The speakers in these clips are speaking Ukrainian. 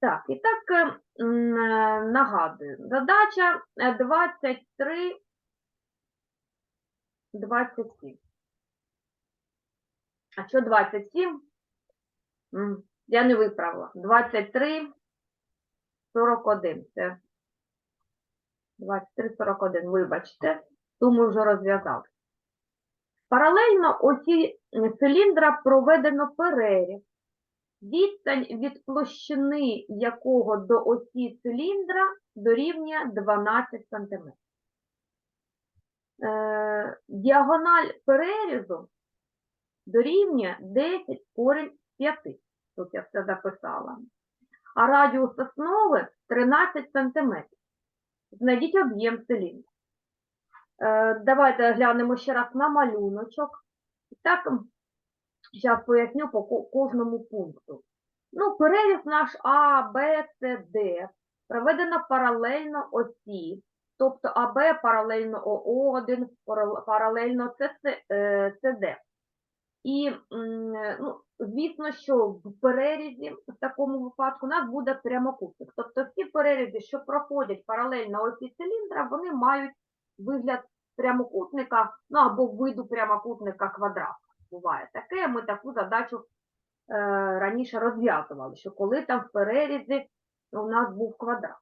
Так, і так е, е, нагадую, задача е, 23, 27. А що 27? Я не виправила. 23, 41. Це 23, 41, вибачте. Ту ми вже розв'язали. Паралельно осі циліндра проведено переріз. Відстань від площини якого до осі циліндра дорівнює 12 см. Е, діагональ перерізу дорівнює 10 корінь з 5. Тут я все записала. А радіус основи 13 см. Знайдіть об'єм циліндра. Е, давайте глянемо ще раз на малюночок. Так, Зараз поясню по кожному пункту. Ну, переріз наш А, Б, С, Д проведено паралельно осі, тобто АБ паралельно ОО1, паралельно е, СД. І, ну, звісно, що в перерізі в такому випадку у нас буде прямокутник. Тобто всі перерізи, що проходять паралельно осі циліндра, вони мають вигляд прямокутника, ну або виду прямокутника квадрата буває таке. Ми таку задачу е, раніше розв'язували, що коли там в перерізі у нас був квадрат.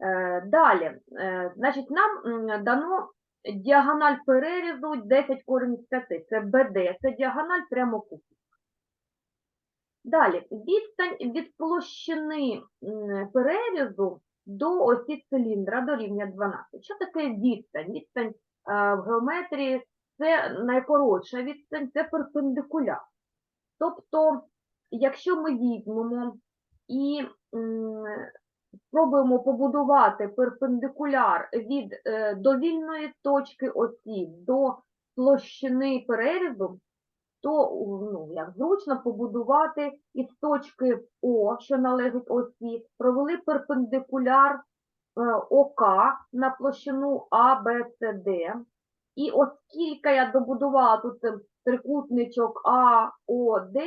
Е, далі, е, значить, нам дано діагональ перерізу 10 корінь з 5. Це БД, це діагональ прямокутника. Далі, відстань від площини перерізу до осі циліндра дорівнює 12. Що таке відстань? Відстань е, в геометрії це найкоротша відстань, це перпендикуляр. Тобто, якщо ми візьмемо і спробуємо побудувати перпендикуляр від е, довільної точки осі до площини перерізу, то ну, як зручно побудувати із точки О, що належить осі, провели перпендикуляр е, ОК на площину А, Б, С, Д. І оскільки я добудувала тут е, трикутничок А, О, Д,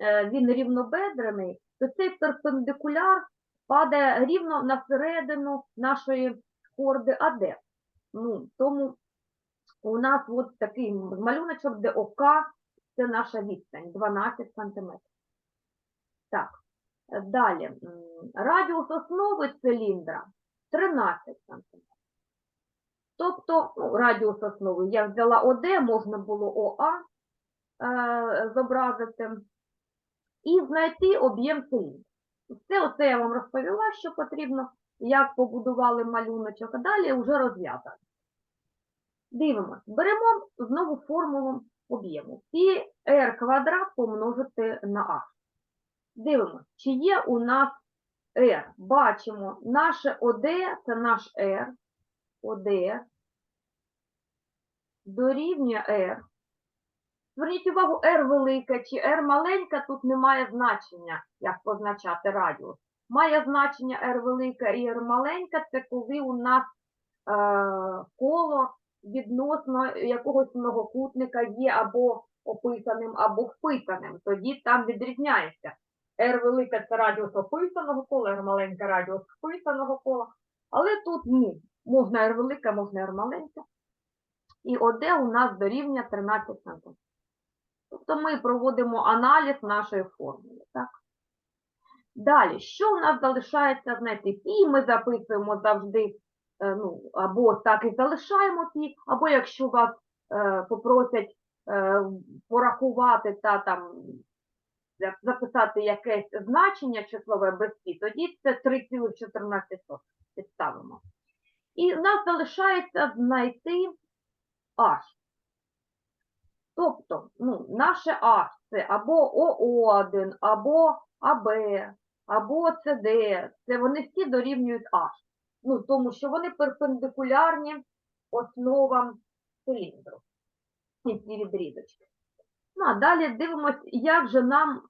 е, він рівнобедрений, то цей перпендикуляр падає рівно на середину нашої хорди АД. Ну, тому у нас от такий малюночок, де ОК це наша відстань 12 см. Так, далі. Радіус основи циліндра 13 см. Тобто ну, радіус основи я взяла ОД, можна було ОА е, зобразити, і знайти об'єм циліндра. Все оце я вам розповіла, що потрібно, як побудували малюночок, а далі вже розв'язано. Дивимось, беремо знову формулу об'єму. І r квадрат помножити на a. Дивимось, чи є у нас r. Бачимо, наше ОД це наш r, ОД дорівнює r. Зверніть увагу, r велика чи r маленька, тут немає значення, як позначати радіус. Має значення r велика і r маленька, це коли у нас е, коло відносно якогось многокутника є або описаним, або вписаним. Тоді там відрізняється. R велика це радіус описаного кола, r маленька радіус вписаного кола. Але тут ні. Можна r велика, можна r маленька. І ОД у нас дорівнює 13 см. Тобто ми проводимо аналіз нашої формули. Так? Далі, що у нас залишається знайти? Пі ми записуємо завжди, е, ну, або так і залишаємо пі, або якщо вас е, попросять е, порахувати та там записати якесь значення числове без пі, тоді це 3,14 підставимо. І нас залишається знайти H. Тобто, ну, наше H це або ОО1, або АБ, або СД, це вони всі дорівнюють H. Ну, тому що вони перпендикулярні основам циліндру. І ці відрізочки. Ну, а далі дивимось, як же нам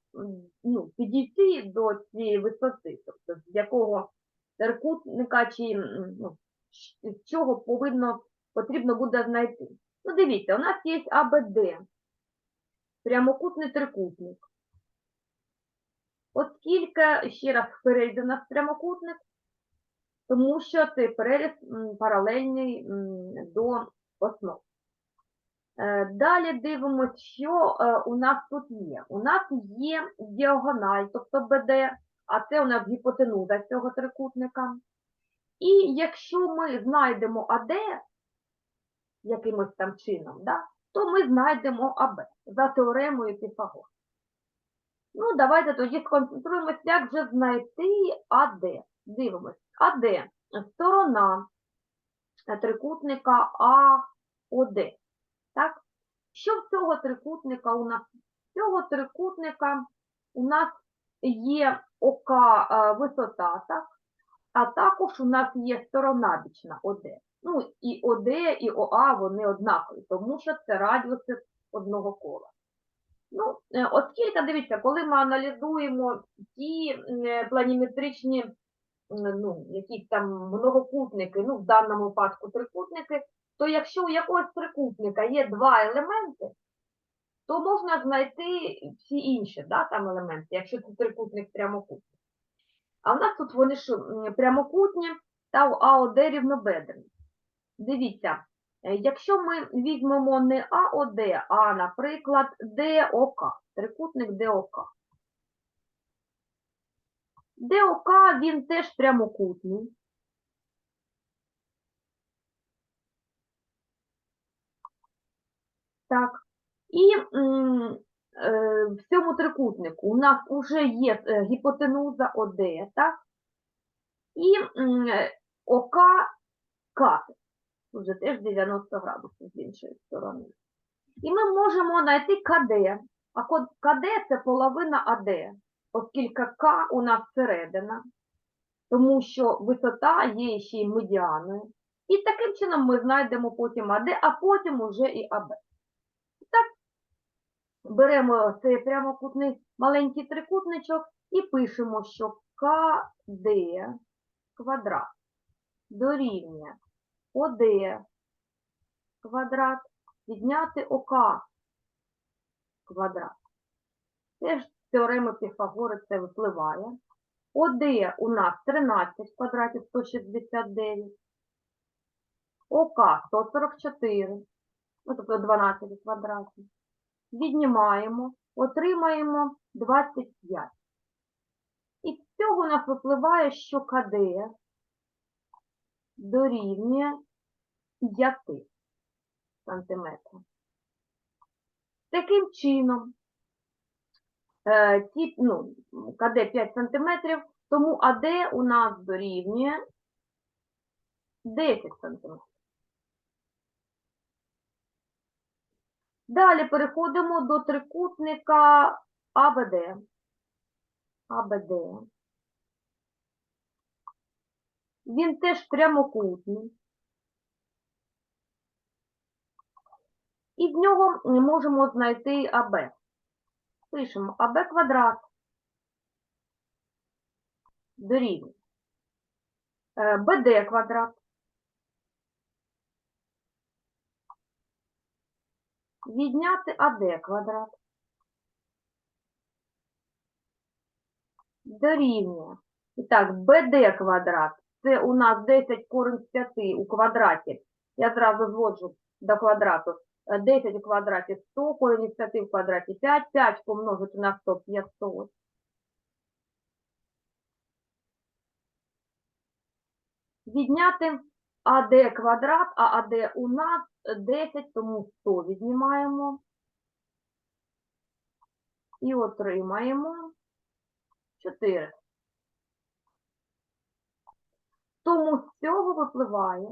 ну, підійти до цієї висоти, тобто з якого трикутника чи ну, чого повинно, потрібно буде знайти. Ну, дивіться, у нас є АБД, прямокутний трикутник. Оскільки, ще раз, вперед у нас прямокутник, тому що цей переріз паралельний до основ. Е, Далі дивимося, що е, у нас тут є. У нас є діагональ, тобто БД, а це у нас гіпотенуза цього трикутника. І якщо ми знайдемо АД якимось там чином, да, то ми знайдемо АБ за теоремою Піфагора. Ну, давайте тоді сконцентруємося, як же знайти АД. Дивимось. АД – сторона трикутника АОД. Так? Що в цього трикутника у нас? Цього трикутника у нас є ОК е, висота, так? А також у нас є сторона бічна ОД. Ну, і ОД, і ОА вони однакові, тому що це радіуси одного кола. Ну, е, оскільки, дивіться, коли ми аналізуємо ті е, планіметричні ну, якісь там многокутники, ну, в даному випадку трикутники, то якщо у якогось трикутника є два елементи, то можна знайти всі інші да, там елементи, якщо це трикутник прямокутник. А в нас тут вони ж прямокутні та у АОД рівнобедрені. Дивіться, е, якщо ми візьмемо не АОД, а, наприклад, ДОК, трикутник ДОК. ДОК, він теж прямокутний. Так. І в цьому трикутнику у нас вже є е, гіпотенуза ОД, так? І е, ОК катет. Вже теж 90 градусів з іншої сторони. І ми можемо знайти КД. А КД це половина АД, оскільки К у нас середина, тому що висота є ще й медіаною. І таким чином ми знайдемо потім АД, а потім уже і АБ. Беремо цей прямокутний маленький трикутничок і пишемо, що КД квадрат дорівнює ОД квадрат відняти ОК квадрат. Теж з теореми Піфагора це випливає. ОД у нас 13 квадратів 169. ОК 144, ну, тобто 12 квадратів. Віднімаємо, отримаємо 25. І з цього у нас випливає, що КД дорівнює 5 сантиметрів. Таким чином, е, ті, ну, КД 5 сантиметрів, тому АД у нас дорівнює 10 сантиметрів. Далі переходимо до трикутника АБД. АБД. Він теж прямокутний. І з нього ми можемо знайти АБ. Пишемо АБ квадрат дорівнює е, БД квадрат відняти АД квадрат дорівнює. І так, БД квадрат це у нас 10 корінь з 5 у квадраті. Я зразу зводжу до квадрату. Е, 10 у квадраті 100, корінь із 5 в квадраті 5, 5 помножити на 100, 500. Відняти АД квадрат, а АД у нас 10, тому 100 віднімаємо. І отримаємо 4. Тому з цього випливає,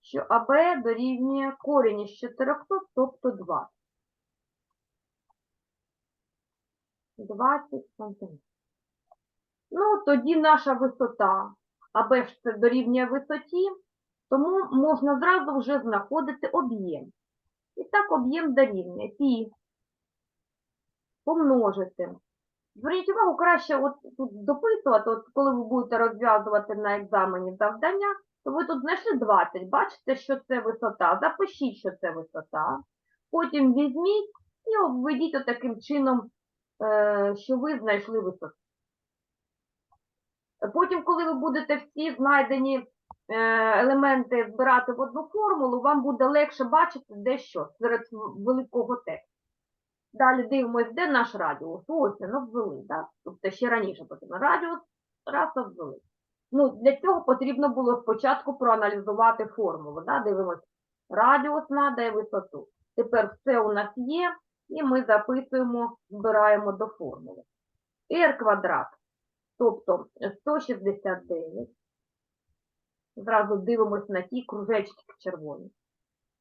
що АБ дорівнює корінь із 400, тобто 20. 20 сантиметрів. Ну, тоді наша висота, АБ дорівнює висоті, тому можна зразу вже знаходити об'єм. І так об'єм дорівнює пі помножити. Зверніть увагу, краще от тут дописувати, от коли ви будете розв'язувати на екзамені завдання, то ви тут знайшли 20, бачите, що це висота, запишіть, що це висота, потім візьміть і обведіть отаким чином, е, що ви знайшли висоту. Потім, коли ви будете всі знайдені елементи збирати в одну формулу, вам буде легше бачити, де що серед великого тексту. Далі дивимось, де наш радіус. Ось він обвели. Да? Тобто ще раніше потрібно. Радіус раз обвели. Ну, для цього потрібно було спочатку проаналізувати формулу. Да? Дивимось радіус надо і висоту. Тепер все у нас є, і ми записуємо, збираємо до формули. r квадрат, тобто 169. Зразу дивимось на ті кружечки червоні.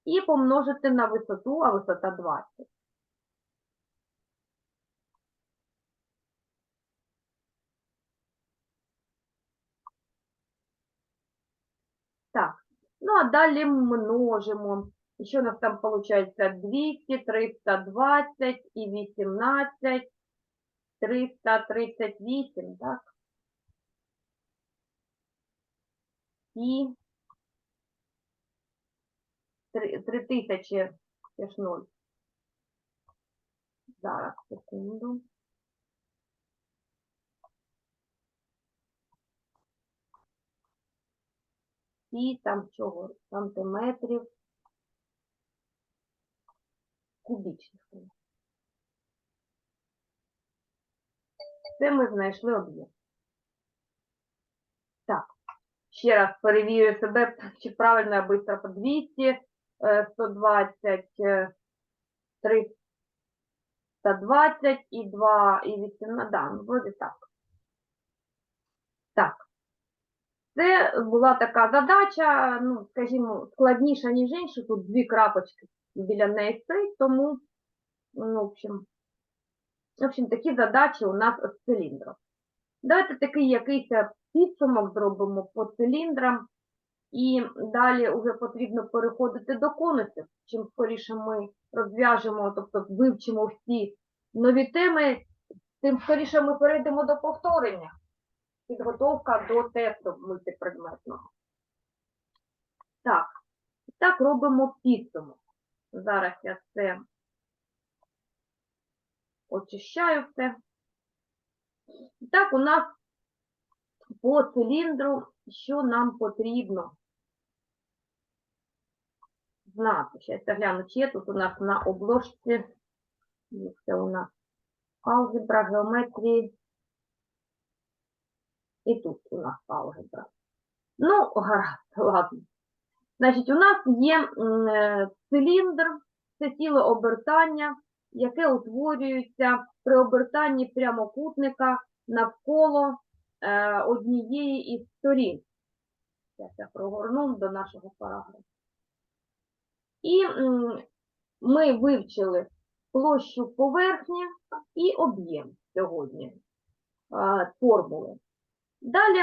І помножити на висоту, а висота 20. Так, ну а далі множимо. Що у нас там виходить? 200, 320 і 18, 338, так? І 3000, це ж 0. Зараз, секунду. І там чого? Сантиметрів кубічних. Це ми знайшли об'єкт. Так, ще раз перевірю себе, чи правильно я швидко по 200, е, 120, е, 320 і 2, і 18, да, ну, вроде так. Так. Це була така задача, ну, скажімо, складніша, ніж інші. Тут дві крапочки біля неї стоїть, тому, ну, в общем, в общем, такі задачі у нас з циліндром. Давайте такий якийсь підсумок зробимо по циліндрам. І далі вже потрібно переходити до конусів. Чим скоріше ми розв'яжемо, тобто вивчимо всі нові теми, тим скоріше ми перейдемо до повторення підготовка до тесту мультипредметного. Так, так робимо підсумок. Зараз я це очищаю все. Так, у нас по циліндру, що нам потрібно знати. Зараз я гляну, чи є тут у нас на обложці. Це у нас алгебра, геометрії. І тут у нас алгебра. Ну, гаразд, ладно. Значить, у нас є е, циліндр, це тіло обертання, яке утворюється при обертанні прямокутника навколо однієї із сторін. Я прогорну до нашого параграфу. І ми вивчили площу поверхні і об'єм сьогодні е, формули. Далі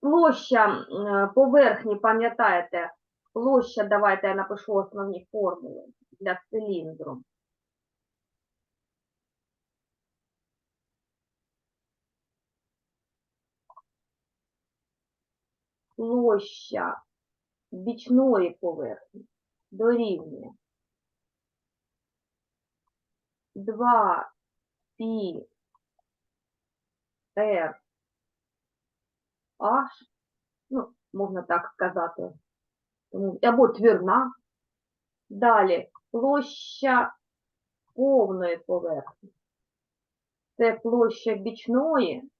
площа поверхні, пам'ятаєте, площа, давайте я напишу основні формули для циліндру. Площа бічної поверхні дорівнює 2 пі r H, ну, можна так сказати, або твірна. Далі площа повної поверхні. Це площа бічної,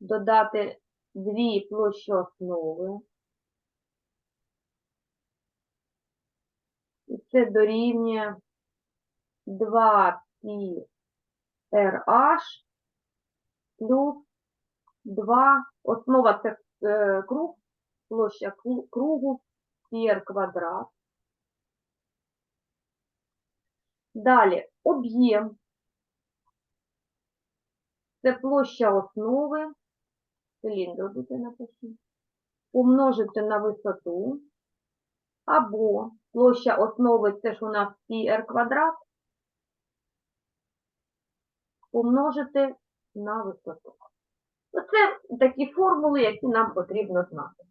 додати дві площі основи. І це дорівнює 2 пі RH плюс 2, основа це е, круг, площа кру- кругу, пір квадрат. Далі об'єм. Це площа основи, циліндру буде напишіть, умножити на висоту, або площа основи, це ж у нас πr квадрат, умножити на висоту. Оце такі формули, які нам потрібно знати.